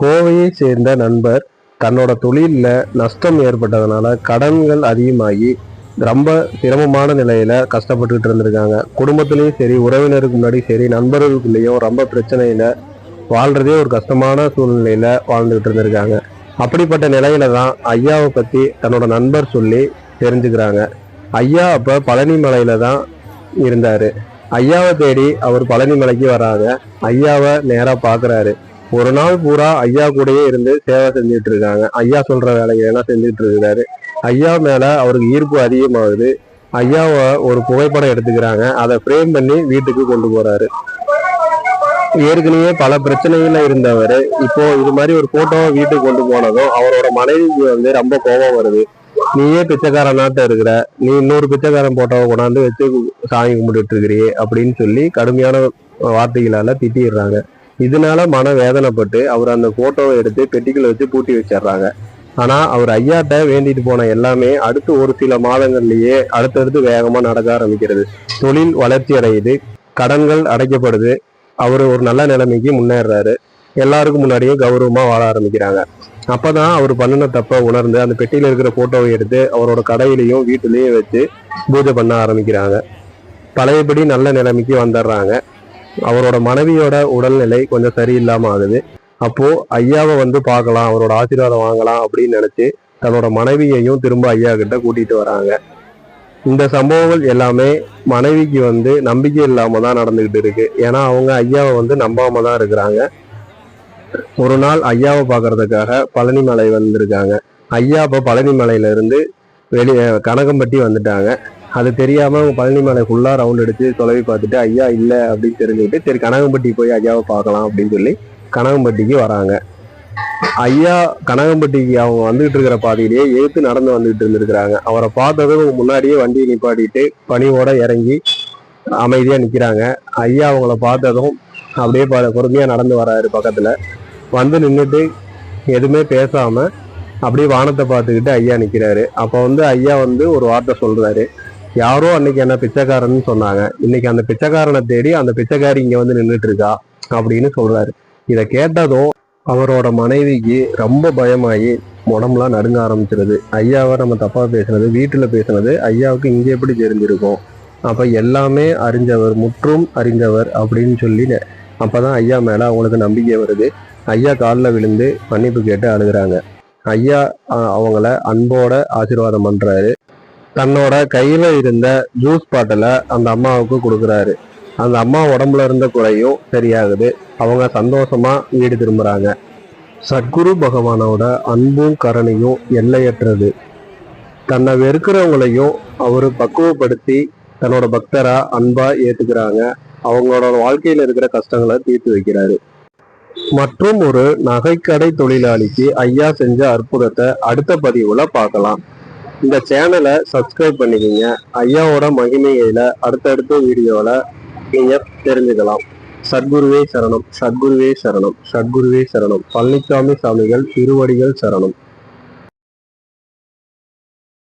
கோவையை சேர்ந்த நண்பர் தன்னோட தொழிலில் நஷ்டம் ஏற்பட்டதுனால கடன்கள் அதிகமாகி ரொம்ப சிரமமான நிலையில கஷ்டப்பட்டுக்கிட்டு இருந்திருக்காங்க. குடும்பத்திலையும் சரி உறவினருக்கு முன்னாடி சரி நண்பர்களுக்குள்ளேயும் ரொம்ப பிரச்சனையில வாழ்றதே ஒரு கஷ்டமான சூழ்நிலையில வாழ்ந்துகிட்டு இருந்திருக்காங்க. அப்படிப்பட்ட நிலையில தான் ஐயாவை பத்தி தன்னோட நண்பர் சொல்லி தெரிஞ்சுக்கிறாங்க. ஐயா அப்ப பழனி மலையில தான் இருந்தாரு. ஐயாவை தேடி அவர் பழனி மலைக்கு வராங்க. ஐயாவை நேரா பாக்குறாரு. ஒரு நாள் பூரா ஐயா கூடயே இருந்து சேவை செஞ்சுட்டு இருக்காங்க. ஐயா சொல்ற வேலைகள் எல்லாம் செஞ்சுட்டு இருக்கிறாரு. ஐயா மேல அவருக்கு ஈர்ப்பு அதிகமாகுது. ஐயாவை ஒரு புகைப்படம் எடுத்துக்கிறாங்க. அதை ஃப்ரேம் பண்ணி வீட்டுக்கு கொண்டு போறாரு. ஏற்கனவே பல பிரச்சனைகள்ல இருந்தவர். இப்போ இது மாதிரி ஒரு போட்டோவை வீட்டுக்கு கொண்டு போனதும் அவரோட மனைவிக்கு வந்து ரொம்ப கோபம் வருது. நீயே பிச்சைக்காரனாட்ட இருக்கிற நீ இன்னொரு பிச்சைக்காரன் போட்டோவை கொண்டாந்து வச்சு சாமி கும்பிட்டுட்டு இருக்கிறியே அப்படின்னு சொல்லி கடுமையான வார்த்தைகளால திட்டிடுறாங்க. இதனால மன வேதனைப்பட்டு அவர் அந்த போட்டோவை எடுத்து பெட்டிக்குள்ள வச்சு பூட்டி வச்சிடுறாங்க. ஆனா அவர் ஐயாட்ட வேண்டிட்டு போன எல்லாமே அடுத்து ஒரு சில மாதங்கள்லயே அடுத்தடுத்து வேகமா நடக்க ஆரம்பிக்கிறது. தொழில் வளர்ச்சி அடையுது கடன்கள் அடைக்கப்படுது அவர் ஒரு நல்ல நிலைமைக்கு முன்னேறாரு. எல்லாருக்கும் முன்னாடியே கௌரவமா வாழ ஆரம்பிக்கிறாங்க. அப்பதான் அவர் பண்ணின தப்ப உணர்ந்து அந்த பெட்டியில இருக்கிற போட்டோவை எடுத்து அவரோட கடையிலையும் வீட்டிலையும் வச்சு பூஜை பண்ண ஆரம்பிக்கிறாங்க. பழையபடி நல்ல நிலைமைக்கு வந்துடுறாங்க. அவரோட மனைவியோட உடல்நிலை கொஞ்சம் சரியில்லாம ஆகுது. அப்போ ஐயாவை வந்து பார்க்கலாம் அவரோட ஆசீர்வாதம் வாங்கலாம் அப்படின்னு நினைச்சு தன்னோட மனைவியையும் திரும்ப ஐயா கிட்ட கூட்டிட்டு வராங்க. இந்த சம்பவங்கள் எல்லாமே மனைவிக்கு வந்து நம்பிக்கை இல்லாம தான் நடந்துகிட்டு இருக்கு. ஏன்னா அவங்க ஐயாவை வந்து நம்பாம தான் இருக்கிறாங்க. ஒரு நாள் ஐயாவை பார்க்கறதுக்காக பழனி மலை வந்திருக்காங்க. ஐயா இப்போ பழனி மலையில இருந்து வெளியே கனகம்பட்டி வந்துட்டாங்க. அது தெரியாம அவங்க பழனி மலை ஃபுல்லா ரவுண்ட் அடிச்சு தொலைவி பார்த்துட்டு ஐயா இல்லை அப்படின்னு தெரிஞ்சுக்கிட்டு சரி கனகம்பட்டி போய் ஐயாவை பார்க்கலாம் அப்படின்னு சொல்லி கனகம்பட்டிக்கு வராங்க. ஐயா கனகம்பட்டிக்கு அவங்க வந்துகிட்டு இருக்கிற பாதையிலேயே எழுத்து நடந்து வந்துகிட்டு இருந்திருக்கிறாங்க. அவரை பார்த்ததும் முன்னாடியே வண்டியை நிப்பாட்டிட்டு பணியோட இறங்கி அமைதியா நிக்கிறாங்க. ஐயா அவங்கள பார்த்ததும் அப்படியே ப- பொறுமையா நடந்து வராரு பக்கத்துல. வந்து நின்றுட்டு எதுவுமே பேசாம அப்படியே வானத்தை பார்த்துக்கிட்டு ஐயா நிக்கிறாரு. அப்ப வந்து ஐயா வந்து ஒரு வார்த்தை சொல்றாரு. யாரோ அன்னைக்கு என்ன பிச்சைக்காரன்னு சொன்னாங்க. இன்னைக்கு அந்த பிச்சைக்காரனை தேடி அந்த பிச்சைக்காரி இங்க வந்து நின்றுட்டு இருக்கா அப்படின்னு சொல்றாரு. இதை கேட்டதும் அவரோட மனைவிக்கு ரொம்ப பயமாகி உடம்புலாம் நடுங்க ஆரம்பிச்சிருது. ஐயாவை நம்ம தப்பா பேசுனது வீட்டுல பேசுனது ஐயாவுக்கு இங்க எப்படி தெரிஞ்சிருக்கும்? அப்ப எல்லாமே அறிஞ்சவர் முற்றும் அறிஞ்சவர் அப்படின்னு சொல்லி அப்பதான் ஐயா மேல அவங்களுக்கு நம்பிக்கை வருது. ஐயா காலில் விழுந்து மன்னிப்பு கேட்டு அழுகுறாங்க. ஐயா அவங்கள அன்போட ஆசீர்வாதம் பண்றாரு. தன்னோட கையில இருந்த ஜூஸ் பாட்டில அந்த அம்மாவுக்கு கொடுக்குறாரு. அந்த அம்மா உடம்புல இருந்த குறையும் சரியாகுது. அவங்க சந்தோஷமா வீடு திரும்புறாங்க. சத்குரு பகவானோட அன்பும் கருணையும் எல்லையற்றது. தன்னை வெறுக்கிறவங்களையும் அவர் பக்குவப்படுத்தி தன்னோட பக்தரா அன்பா ஏத்துக்கிறாங்க. அவங்களோட வாழ்க்கையில இருக்கிற கஷ்டங்களை தீர்த்து வைக்கிறாரு. மற்றும் ஒரு நகைக்கடை தொழிலாளிக்கு ஐயா செஞ்ச அற்புதத்தை அடுத்த பதிவுல பார்க்கலாம். இந்த சேனலை சப்ஸ்கிரைப் பண்ணிக்கிங்க. ஐயாவோட மகிமையில அடுத்தடுத்த வீடியோவில் நீங்கள் தெரிஞ்சுக்கலாம். சத்குருவே சரணம் சத்குருவே சரணம் சத்குருவே சரணம். பழனிசாமி சாமிகள் திருவடிகள் சரணம்.